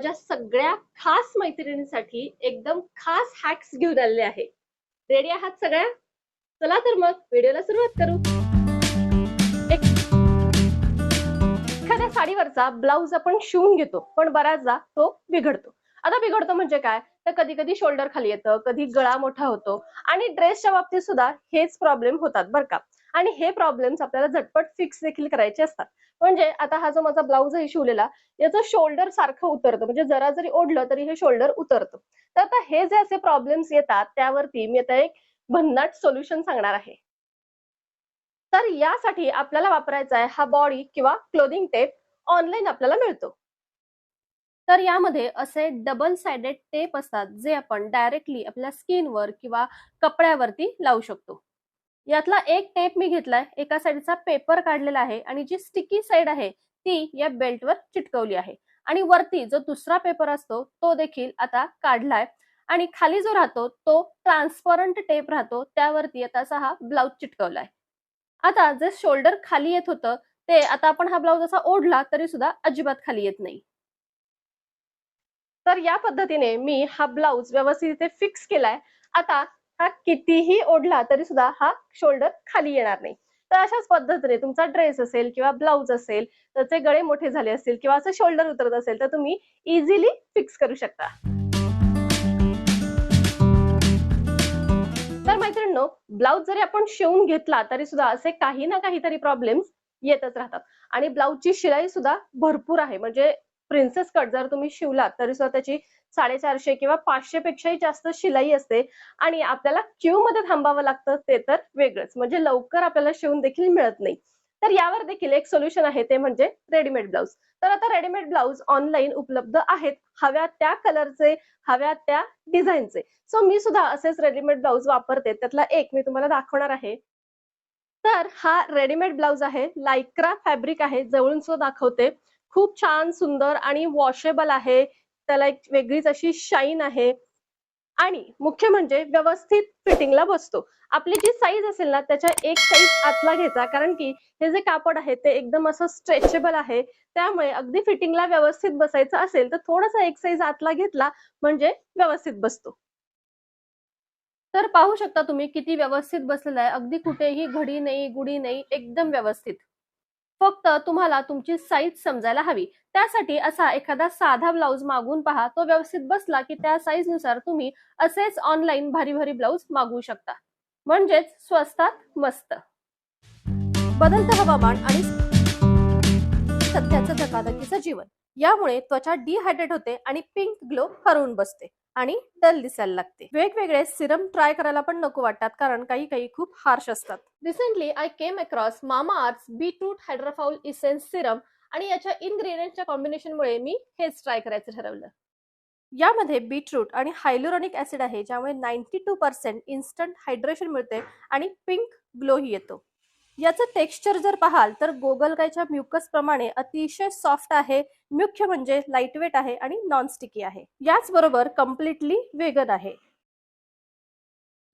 माझ्या सगळ्या खास मैत्रिणींसाठी एकदम खास हॅक्स घेऊन आलेले आहे. रेडी आहात सगळ्या? चला तर मग व्हिडिओला सुरुवात करू. एखाद्या साडीवरचा ब्लाऊज आपण शिवून घेतो पण बऱ्याचदा तो बिघडतो. आता बिघडतो म्हणजे काय? तर कधी कधी शोल्डर खाली येतं कधी गळा मोठा होतो आणि ड्रेसच्या बाबतीत सुद्धा हेच प्रॉब्लेम होतात बरं का. आणि हे प्रॉब्लेम्स आपल्याला झटपट फिक्स देखील करायचे असतात. म्हणजे आता हा जो माझा ब्लाऊज आहे शिवलेला याचं शोल्डर सारखं उतरतं. म्हणजे जरा जरी ओढलं तरी हे शोल्डर उतरतं. तर आता हे जे असे प्रॉब्लेम्स येतात त्यावरती मी आता एक भन्नाट सोल्युशन सांगणार आहे. तर यासाठी आपल्याला वापरायचा आहे हा बॉडी किंवा क्लोदिंग टेप ऑनलाईन आपल्याला मिळतो. तर यामध्ये असे डबल साइडेड टेप असतात जे आपण डायरेक्टली आपल्या स्किनवर किंवा कपड्यावरती लावू शकतो. यातला एक टेप मी घेतलाय. एका साईडचा पेपर काढलेला आहे आणि जी स्टिकी साईड आहे ती या बेल्टवर चिटकवली आहे. आणि वरती जो दुसरा पेपर असतो तो देखील आता काढलाय. आणि खाली जो राहतो तो ट्रान्सपरंट टेप राहतो. त्यावरती आता असा हा ब्लाऊज चिटकवलाय. आता जे शोल्डर खाली येत होतं ते आता आपण हा ब्लाऊज असा ओढला तरी सुद्धा अजिबात खाली येत नाही. तर या पद्धतीने मी हा ब्लाऊज व्यवस्थित इथे फिक्स केलाय. आता हा कितीही ओढला तरी सुद्धा हा शोल्डर खाली येणार नाही. तर अशाच पद्धतीने तुमचा ड्रेस असेल किंवा ब्लाऊज असेल त्याचे गळे मोठे झाले असतील किंवा असं शोल्डर उतरत असेल तर तुम्ही इझिली फिक्स करू शकता. तर मैत्रिणींनो ब्लाऊज जरी आपण शिवून घेतला तरी सुद्धा असे काही ना काहीतरी प्रॉब्लेम्स येतच राहतात. आणि ब्लाऊजची शिलाई सुद्धा भरपूर आहे. म्हणजे प्रिन्सेस कट जर तुम्ही शिवलात तरी सुद्धा त्याची साडेचारशे किंवा पाचशे पेक्षाही जास्त शिलाई असते. आणि आपल्याला क्यू मध्ये थांबावं लागतं ते तर वेगळंच. म्हणजे लवकर आपल्याला शिवून देखील मिळत नाही. तर यावर देखील एक सोल्युशन आहे ते म्हणजे रेडीमेड ब्लाऊज तर आता रेडीमेड ब्लाऊज ऑनलाईन उपलब्ध आहेत. हव्या त्या कलरचे हव्या त्या डिझाईनचे सो मी सुद्धा असेच रेडीमेड ब्लाऊज वापरते. त्यातला एक मी तुम्हाला दाखवणार आहे. तर हा रेडीमेड ब्लाऊज आहे. लायक्रा फॅब्रिक आहे. जवळून सुद्धा दाखवते. खूप छान सुंदर आणि वॉशेबल आहे. त्याला एक वेगळीच अशी शाईन आहे. आणि मुख्य म्हणजे व्यवस्थित फिटिंगला बसतो. आपली जी साईज असेल ना त्याच्या एक साईज आतला घ्यायचा. कारण की हे जे कापड आहे ते एकदम असं स्ट्रेचेबल आहे. त्यामुळे अगदी फिटिंगला व्यवस्थित बसायचं असेल तर थोडासा एक साईज आतला घेतला म्हणजे व्यवस्थित बसतो. तर पाहू शकता तुम्ही किती व्यवस्थित बसलेला आहे. अगदी कुठेही घडी नाही गुडी नाही एकदम व्यवस्थित. फक्त तुम्हाला तुमची साईज समजायला हवी. त्यासाठी असा एखादा साधा ब्लाऊज मागून पहा. तो व्यवस्थित बसला की त्या साईजनुसार तुम्ही असेच ऑनलाईन भारी भारी ब्लाऊज मागवू शकता. म्हणजेच स्वस्तात मस्त. बदलतं हवामान आणि सध्याचं धकाधकीचं जीवन. यामुळे त्वचा डिहायड्रेट होते आणि पिंक ग्लो हरवून बसते आणि डल दिसायला लागते. वेगवेगळे सिरम ट्राय करायला पण नको वाटतात कारण काही काही खूप हार्श असतात. Recently I came across Mamaearth beetroot hydraful essence serum आणि याच्या इन्ग्रेडियंटच्या कॉम्बिनेशनमुळे मी हेच ट्राय करायचं ठरवलं. यामध्ये बीटरूट आणि हायलोरॉनिक ऍसिड आहे ज्यामुळे ninety two percent instant hydration मिळते आणि पिंक ग्लोही येतो. याचं टेक्स्चर जर पाहाल तर गोगलगायच्या म्युकस प्रमाणे अतिशय सॉफ्ट आहे मुख्य म्हणजे लाईटवेट आहे आणि नॉन स्टिकी आहे. याचबरोबर कम्प्लिटली वेगन आहे.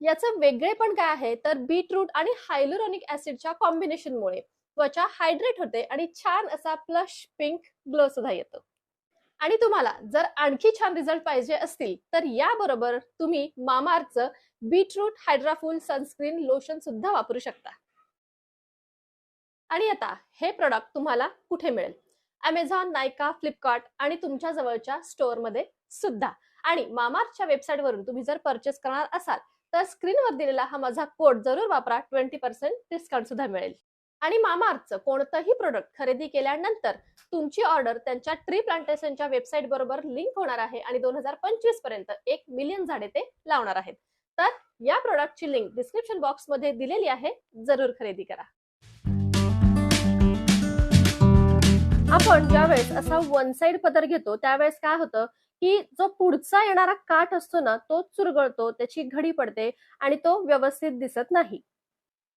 याचं वेगळे पण काय आहे तर बीटरूट आणि हायलोरॉनिक ऍसिडच्या कॉम्बिनेशनमुळे त्वचा हायड्रेट होते आणि छान असा प्लश पिंक ग्लो सुद्धा येतो. आणि तुम्हाला जर आणखी छान रिझल्ट पाहिजे असतील तर याबरोबर तुम्ही मामार्थचं बीटरूट हायड्राफुल सनस्क्रीन लोशन सुद्धा वापरू शकता. आणि आता हे प्रॉडक्ट तुम्हाला कुठे मिळेल? अमेझॉन नायका फ्लिपकार्ट आणि तुमच्या जवळच्या स्टोअरमध्ये सुद्धा. आणि मामार्थच्या वेबसाईटवरून तुम्ही जर परचेस करणार असाल तर स्क्रीनवर दिलेला हा माझा कोड जरूर वापरा. ट्वेंटी पर्सेंट डिस्काउंट सुद्धा मिळेल. आणि मामार्थचं कोणतंही प्रोडक्ट खरेदी केल्यानंतर तुमची ऑर्डर त्यांच्या ट्री प्लांटेशनच्या वेबसाईट बरोबर लिंक होणार आहे आणि दोन हजार पंचवीसपर्यंत एक मिलियन झाडे ते लावणार आहेत. तर या प्रोडक्टची लिंक डिस्क्रिप्शन बॉक्समध्ये दिलेली आहे. जरूर खरेदी करा. आपण ज्यावेळेस असा वन साइड पदर घेतो त्यावेळेस काय होतं की जो पुढचा येणारा काठ असतो ना तो चुरगळतो त्याची घडी पडते आणि तो व्यवस्थित दिसत नाही.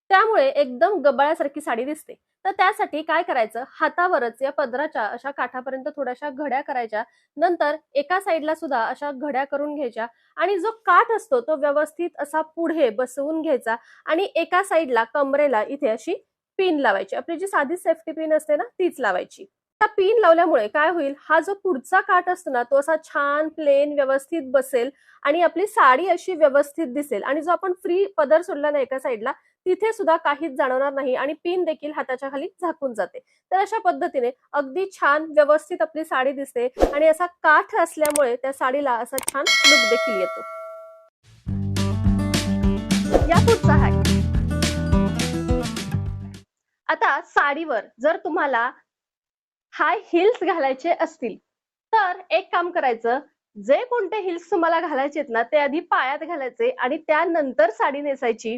त्यामुळे एकदम गबाळ्यासारखी साडी दिसते. तर त्यासाठी काय करायचं? हातावरच या पदराच्या अशा काठापर्यंत थोड्याशा घड्या करायच्या. नंतर एका साईडला सुद्धा अशा घड्या करून घ्यायच्या आणि जो काठ असतो तो व्यवस्थित असा पुढे बसवून घ्यायचा आणि एका साईडला कमरेला इथे अशी पिन लावायची. आपली जी साधी सेफ्टी पिन असते ना तीच लावायची. पिन लावल्यामुळे काय होईल? हा जो पुढचा काठ असतो ना तो असा छान प्लेन व्यवस्थित बसेल आणि आपली साडी अशी व्यवस्थित दिसेल आणि जो आपण फ्री पदर सोडला ना एका साईडला तिथे सुद्धा काहीच जाणवणार नाही आणि पिन देखील हाताच्या खाली झाकून जाते. तर अशा पद्धतीने अगदी छान व्यवस्थित आपली साडी दिसते आणि असा काठ असल्यामुळे त्या साडीला असा छान लुक देखील येतो. या पुढचा हॅक आता साडीवर जर तुम्हाला हाय हिल्स घालायचे असतील. तर एक काम करायचं जे कोणते हिल्स तुम्हाला घालायचे ना ते आधी पायात घालायचे आणि त्यानंतर साडी नेसायची.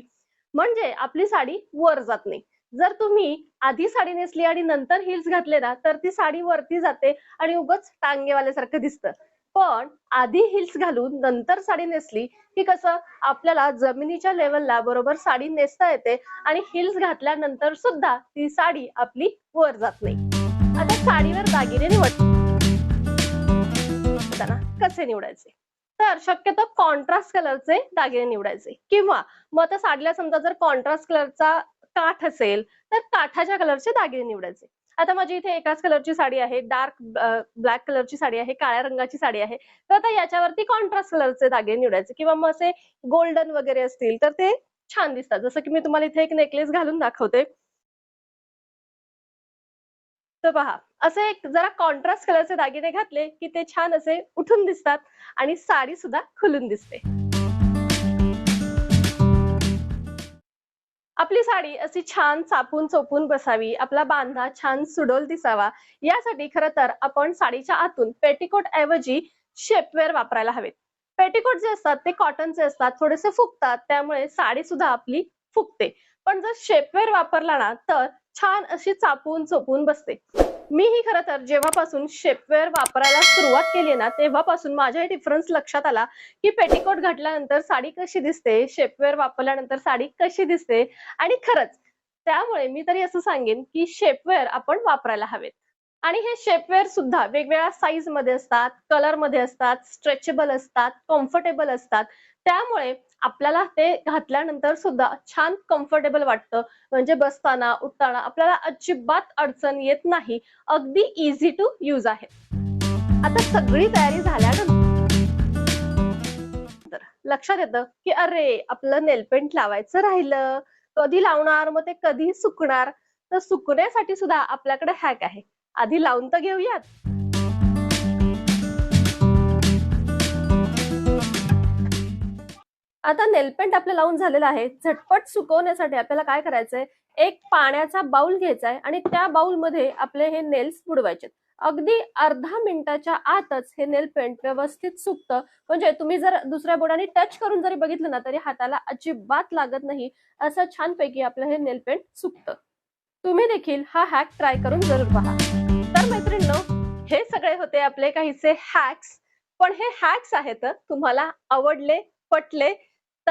म्हणजे आपली साडी वर जात नाही. जर तुम्ही आधी साडी नेसली आणि नंतर हिल्स घातले ना तर ती साडी वरती जाते आणि उगच टांगेवाल्यासारखं दिसतं. पण आधी हिल्स घालून नंतर साडी नेसली की कसं आपल्याला जमिनीच्या लेवलला बरोबर साडी नेसता येते आणि हिल्स घातल्यानंतर सुद्धा ती साडी आपली वर जात नाही. साडीवर दागिने निवडताना कसे निवडायचे? तर शक्यतो कॉन्ट्रास्ट कलरचे दागिने निवडायचे. किंवा मग आता साडीला समजा जर कॉन्ट्रास्ट कलरचा काठ असेल तर काठाच्या कलरचे दागिने निवडायचे. आता माझी इथे एकाच कलरची साडी आहे डार्क ब्लॅक कलरची साडी आहे काळ्या रंगाची साडी आहे. तर आता याच्यावरती कॉन्ट्रास्ट कलरचे दागिने निवडायचे. किंवा मग असे गोल्डन वगैरे असतील तर ते छान दिसतात. जसं की मी तुम्हाला इथे एक नेकलेस घालून दाखवते. तर पहा असे एक जरा कॉन्ट्रास्ट कलरचे दागिने घातले की ते छान असे उठून दिसतात आणि साडी सुद्धा खुलून दिसते. आपली साडी अशी छान चापून चोपून बसावी आपला बांधा छान सुडोल दिसावा यासाठी खरं तर आपण साडीच्या आतून पेटीकोट ऐवजी शेपवेअर वापरायला हवेत. पेटीकोट जे असतात ते कॉटनचे असतात थोडेसे फुगतात त्यामुळे साडी सुद्धा आपली फुगते. पण जर शेपवेअर वापरला ना तर छान अशी चापून चोपून बसते. मी ही खरं तर जेव्हापासून शेपवेअर वापरायला सुरुवात केली ना तेव्हापासून माझ्या डिफरन्स लक्षात आला की पेटीकोट घातल्यानंतर साडी कशी दिसते शेपवेअर वापरल्यानंतर साडी कशी दिसते आणि खरंच त्यामुळे मी तरी असं सांगेन की शेपवेअर आपण वापरायला हवेत. आणि हे शेपवेअर सुद्धा वेगवेगळ्या साईजमध्ये असतात कलरमध्ये असतात स्ट्रेचेबल असतात कम्फर्टेबल असतात. त्यामुळे आपल्याला ते घातल्यानंतर सुद्धा छान कम्फर्टेबल वाटतं. म्हणजे बसताना उठताना आपल्याला अजिबात अडचण येत नाही. अगदी इझी टू यूज आहे. आता सगळी तयारी झाल्यानंतर लक्षात येतं की अरे आपलं नेलपेंट लावायचं राहिलं. कधी लावणार? मग ते कधी सुकणार? तर सुकण्यासाठी सुद्धा आपल्याकडे हॅक आहे. आधी लावून तर घेऊयात. आता नेलपेंट आपलं लावून झालेलं आहे. झटपट सुकवण्यासाठी आपल्याला काय करायचंय? एक पाण्याचा बाउल घ्यायचा आहे आणि त्या बाउलमध्ये आपले हे नेल्स बुडवायचे अगदी अर्धा मिनिटाच्या आतच हे नेल पेंट व्यवस्थित सुकतं. म्हणजे तुम्ही जर दुसऱ्या बोटाने टच करून जरी बघितलं ना तरी हाताला अजिबात लागत नाही. असं छानपैकी आपलं हे नेल पेंट सुकतं. तुम्ही देखील हा हॅक ट्राय करून जरूर पहा. तर मैत्रिणींनो हे सगळे होते आपले काहीसे हॅक्स. पण हे हॅक्स आहेत तुम्हाला आवडले पटले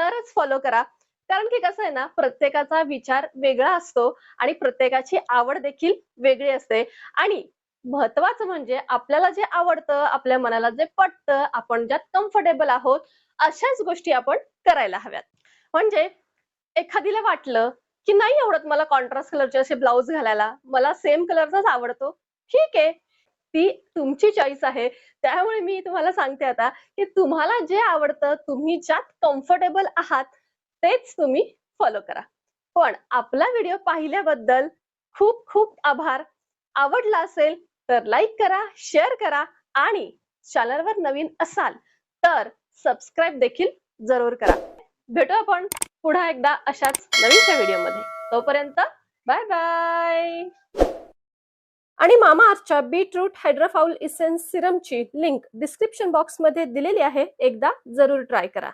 तरच फॉलो करा. कारण की कसं आहे ना प्रत्येकाचा विचार वेगळा असतो आणि प्रत्येकाची आवड देखील वेगळी असते. आणि महत्वाचं म्हणजे आपल्याला जे आवडतं आपल्या मनाला जे पटतं आपण ज्यात कम्फर्टेबल आहोत अशाच गोष्टी आपण करायला हव्यात. म्हणजे एखादीला वाटलं की नाही आवडत मला कॉन्ट्रास्ट कलरचे असे ब्लाऊज घालायला मला सेम कलरचाच आवडतो. ठीक आहे. तुमची चॉईस आहे. त्यामुळे मी तुम्हाला सांगते आता की तुम्हाला जे आवडतं तुम्ही ज्यात कम्फर्टेबल आहात तेच तुम्ही फॉलो करा. पण आपला व्हिडिओ पाहिल्याबद्दल खूप खूप आभार. आवडला असेल तर लाईक करा शेअर करा आणि चॅनलवर नवीन असाल तर सबस्क्राईब देखील जरूर करा. भेटू आपण पुन्हा एकदा अशाच नवीनच्या व्हिडिओमध्ये तोपर्यंत बाय बाय आणि मामाअर्थच्या बीटरूट हायड्रोफाऊल इसेन्स सिरमची लिंक डिस्क्रिप्शन बॉक्समध्ये दिलेली आहे. एकदा जरूर ट्राय करा.